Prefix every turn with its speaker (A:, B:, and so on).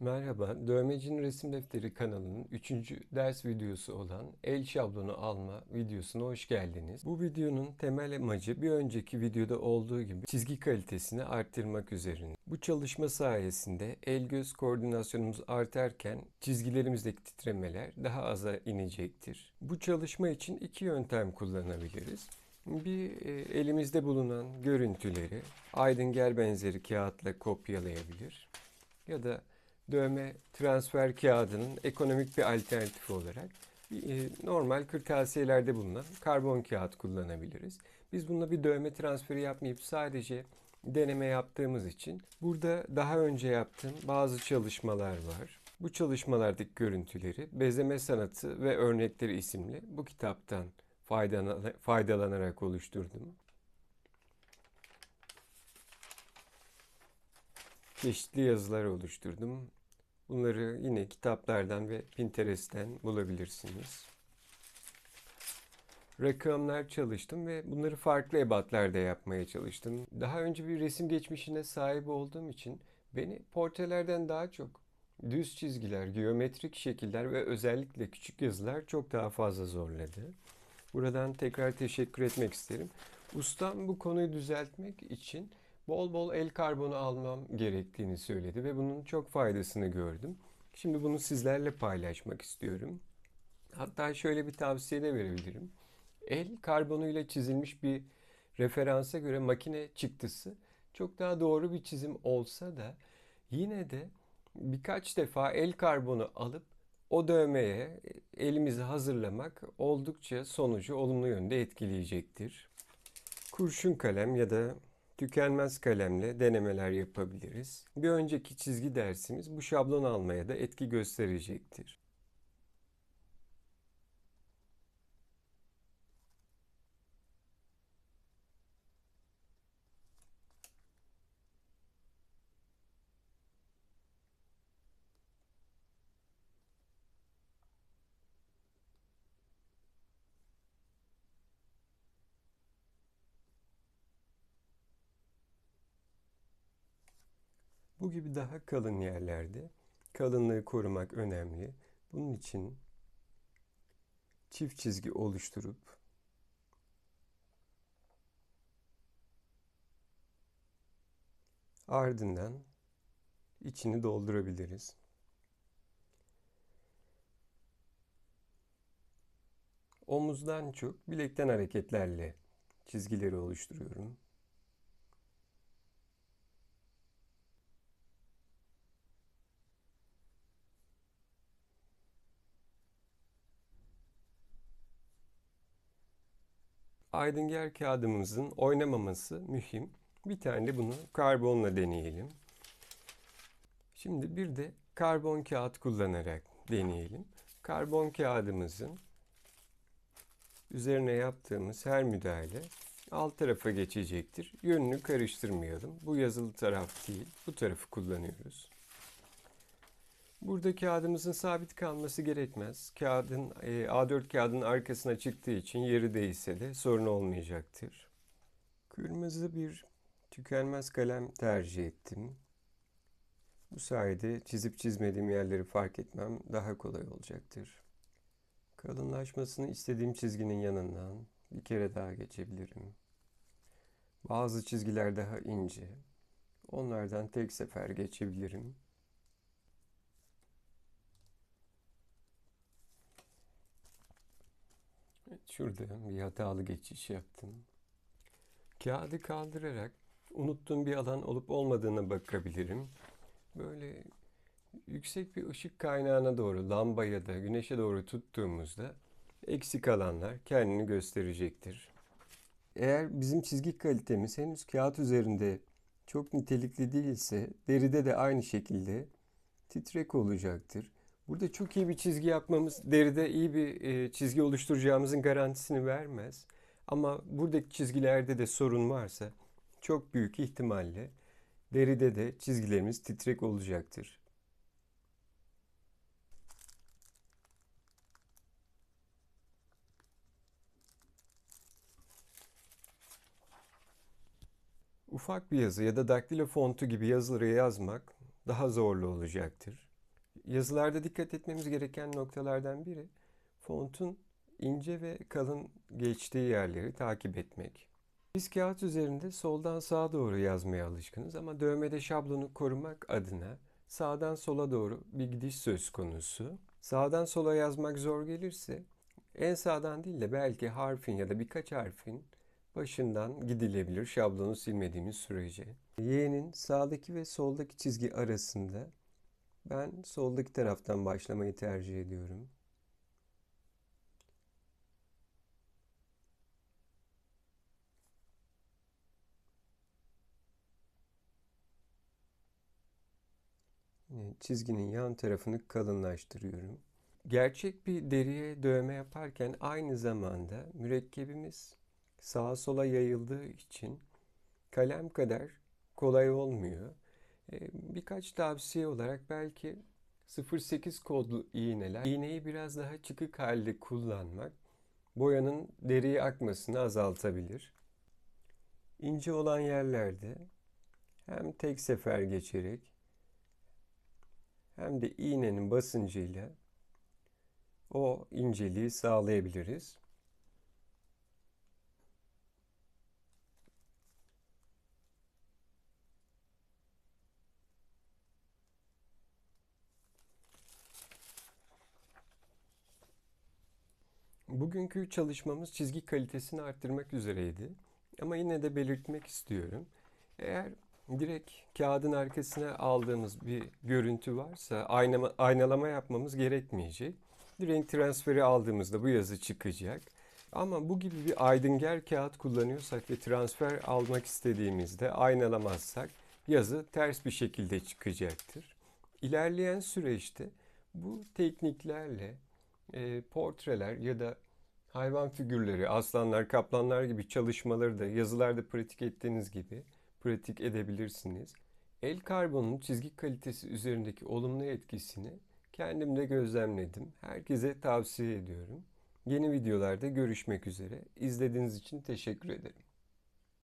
A: Merhaba, Dövmecinin Resim Defteri kanalının 3. ders videosu olan el şablonu alma videosuna hoş geldiniz. Bu videonun temel amacı bir önceki videoda olduğu gibi çizgi kalitesini arttırmak üzerine. Bu çalışma sayesinde el göz koordinasyonumuz artarken çizgilerimizdeki titremeler daha aza inecektir. Bu çalışma için iki yöntem kullanabiliriz. Bir e, elimizde bulunan görüntüleri Aydınger benzeri kağıtla kopyalayabilir ya da dövme transfer kağıdının ekonomik bir alternatifi olarak e, normal kırtasiyelerde bulunan karbon kağıt kullanabiliriz. Biz bununla bir dövme transferi yapmayıp sadece deneme yaptığımız için burada daha önce yaptığım bazı çalışmalar var. Bu çalışmalardaki görüntüleri Bezeme Sanatı ve Örnekleri isimli bu kitaptan faydalanarak oluşturdum. Çeşitli yazılar oluşturdum. Bunları yine kitaplardan ve Pinterest'ten bulabilirsiniz. Rakamlar çalıştım ve bunları farklı ebatlarda yapmaya çalıştım. Daha önce bir resim geçmişine sahip olduğum için beni portrelerden daha çok düz çizgiler, geometrik şekiller ve özellikle küçük yazılar çok daha fazla zorladı. Buradan tekrar teşekkür etmek isterim. Ustam bu konuyu düzeltmek için bol bol el karbonu almam gerektiğini söyledi ve bunun çok faydasını gördüm. Şimdi bunu sizlerle paylaşmak istiyorum. Hatta şöyle bir tavsiye de verebilirim. El karbonuyla çizilmiş bir referansa göre makine çıktısı çok daha doğru bir çizim olsa da yine de birkaç defa el karbonu alıp o dövmeye elimizi hazırlamak oldukça sonucu olumlu yönde etkileyecektir. Kurşun kalem ya da tükenmez kalemle denemeler yapabiliriz. Bir önceki çizgi dersimiz bu şablon almaya da etki gösterecektir. Bu gibi daha kalın yerlerde kalınlığı korumak önemli. Bunun için çift çizgi oluşturup ardından içini doldurabiliriz. Omuzdan çok bilekten hareketlerle çizgileri oluşturuyorum. Aydınger kağıdımızın oynamaması mühim. Bir tane de bunu karbonla deneyelim. Şimdi bir de karbon kağıt kullanarak deneyelim. Karbon kağıdımızın üzerine yaptığımız her müdahale alt tarafa geçecektir. Yönünü karıştırmayalım. Bu yazılı taraf değil, bu tarafı kullanıyoruz. Burada kağıdımızın sabit kalması gerekmez. Kağıdın e, A4 kağıdın arkasına çıktığı için yeri değilse de sorun olmayacaktır. Kırmızı bir tükenmez kalem tercih ettim. Bu sayede çizip çizmediğim yerleri fark etmem daha kolay olacaktır. Kalınlaşmasını istediğim çizginin yanından bir kere daha geçebilirim. Bazı çizgiler daha ince. Onlardan tek sefer geçebilirim. Şurada bir hatalı geçiş yaptım. Kağıdı kaldırarak unuttuğum bir alan olup olmadığına bakabilirim. Böyle yüksek bir ışık kaynağına doğru, lamba ya da güneşe doğru tuttuğumuzda eksik alanlar kendini gösterecektir. Eğer bizim çizgi kalitemiz henüz kağıt üzerinde çok nitelikli değilse deride de aynı şekilde titrek olacaktır. Burada çok iyi bir çizgi yapmamız deride iyi bir e, çizgi oluşturacağımızın garantisini vermez. Ama buradaki çizgilerde de sorun varsa çok büyük ihtimalle deride de çizgilerimiz titrek olacaktır. Ufak bir yazı ya da daktilo fontu gibi yazıları yazmak daha zorlu olacaktır. Yazılarda dikkat etmemiz gereken noktalardan biri fontun ince ve kalın geçtiği yerleri takip etmek. Biz kağıt üzerinde soldan sağa doğru yazmaya alışkınız ama dövmede şablonu korumak adına sağdan sola doğru bir gidiş söz konusu. Sağdan sola yazmak zor gelirse en sağdan değil de belki harfin ya da birkaç harfin başından gidilebilir şablonu silmediğimiz sürece. Y'nin sağdaki ve soldaki çizgi arasında ben soldaki taraftan başlamayı tercih ediyorum. Çizginin yan tarafını kalınlaştırıyorum. Gerçek bir deriye dövme yaparken aynı zamanda mürekkebimiz sağa sola yayıldığı için kalem kadar kolay olmuyor. Birkaç tavsiye olarak belki 08 kodlu iğneler, iğneyi biraz daha çıkık halde kullanmak boyanın deriye akmasını azaltabilir. İnce olan yerlerde hem tek sefer geçerek hem de iğnenin basıncıyla o inceliği sağlayabiliriz. Bugünkü çalışmamız çizgi kalitesini arttırmak üzereydi. Ama yine de belirtmek istiyorum. Eğer direkt kağıdın arkasına aldığımız bir görüntü varsa aynama, aynalama yapmamız gerekmeyecek. Renk transferi aldığımızda bu yazı çıkacak. Ama bu gibi bir aydınger kağıt kullanıyorsak ve transfer almak istediğimizde aynalamazsak yazı ters bir şekilde çıkacaktır. İlerleyen süreçte bu tekniklerle e, portreler ya da hayvan figürleri, aslanlar, kaplanlar gibi çalışmaları da yazılarda pratik ettiğiniz gibi pratik edebilirsiniz. El karbonun çizgi kalitesi üzerindeki olumlu etkisini kendim de gözlemledim. Herkese tavsiye ediyorum. Yeni videolarda görüşmek üzere. İzlediğiniz için teşekkür ederim.